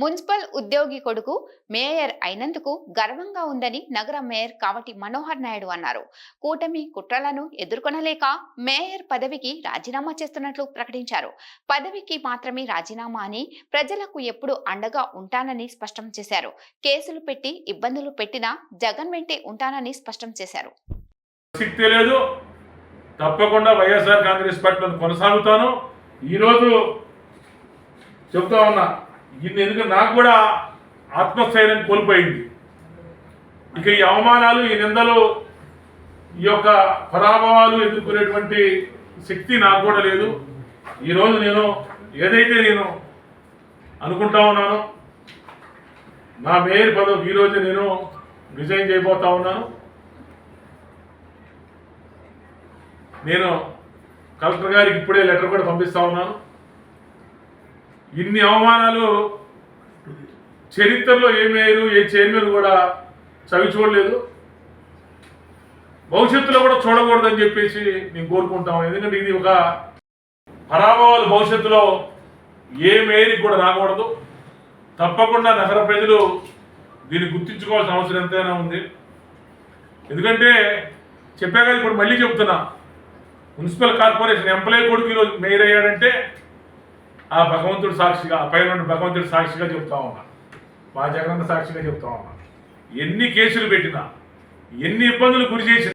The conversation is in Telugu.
మున్సిపల్ ఉద్యోగి కొడుకు మేయర్ అయినందుకు గర్వంగా ఉందని నగర మేయర్ కావటి మనోహర్ నాయుడు అన్నారు. కూటమి కుట్రలను ఎదుర్కొనలేక మేయర్ పదవికి రాజీనామా చేస్తున్నట్లు ప్రకటించారు. పదవికి మాత్రమే రాజీనామా అని ప్రజలకు ఎప్పుడు అండగా ఉంటానని స్పష్టం చేశారు. కేసులు పెట్టి ఇబ్బందులు పెట్టినా జగన్ వెంటే ఉంటానని స్పష్టం చేశారు. తప్పకుండా వైఎస్ఆర్ కాంగ్రెస్ పార్టీలో కొనసాగుతాను. ఈరోజు చెప్తా ఉన్నా ఎందుకంటే నాకు కూడా ఆత్మస్థైర్యం కోల్పోయింది. ఇక ఈ అవమానాలు ఈ నిందలు ఈ యొక్క పరాభవాలు ఎదుర్కొనేటువంటి శక్తి నాకు కూడా లేదు. ఈరోజు నేను ఏదైతే నేను అనుకుంటా ఉన్నానో నా మేయర్ పదవి ఈరోజు నేను రిజైన్ చేయబోతా ఉన్నాను. నేను కలెక్టర్ గారికి ఇప్పుడే లెటర్ కూడా పంపిస్తా ఉన్నాను. ఇన్ని అవమానాలు చరిత్రలో ఏమేరు ఏ చైర్మన్ కూడా చవి చూడలేదు. భవిష్యత్తులో కూడా చూడకూడదని చెప్పేసి మేము కోరుకుంటాం ఎందుకంటే ఇది ఒక పరాభవాలు భవిష్యత్తులో ఏ మేయర్కి కూడా రాకూడదు. తప్పకుండా నగర ప్రజలు దీన్ని గుర్తించుకోవాల్సిన అవసరం ఎంతైనా ఉంది. ఎందుకంటే చెప్పాక ఇప్పుడు మళ్ళీ చెప్తున్నా. మున్సిపల్ కార్పొరేషన్ ఎంప్లాయీ కొడుకు ఈరోజు మేయర్ అయ్యాడంటే ఆ భగవంతుడు సాక్షిగా ఆ పైన భగవంతుడు సాక్షిగా చెప్తా ఉన్నా. మా జగనన్న సాక్షిగా చెప్తా ఉన్నా. ఎన్ని కేసులు పెట్టినా ఎన్ని ఇబ్బందులు గురి చేసినా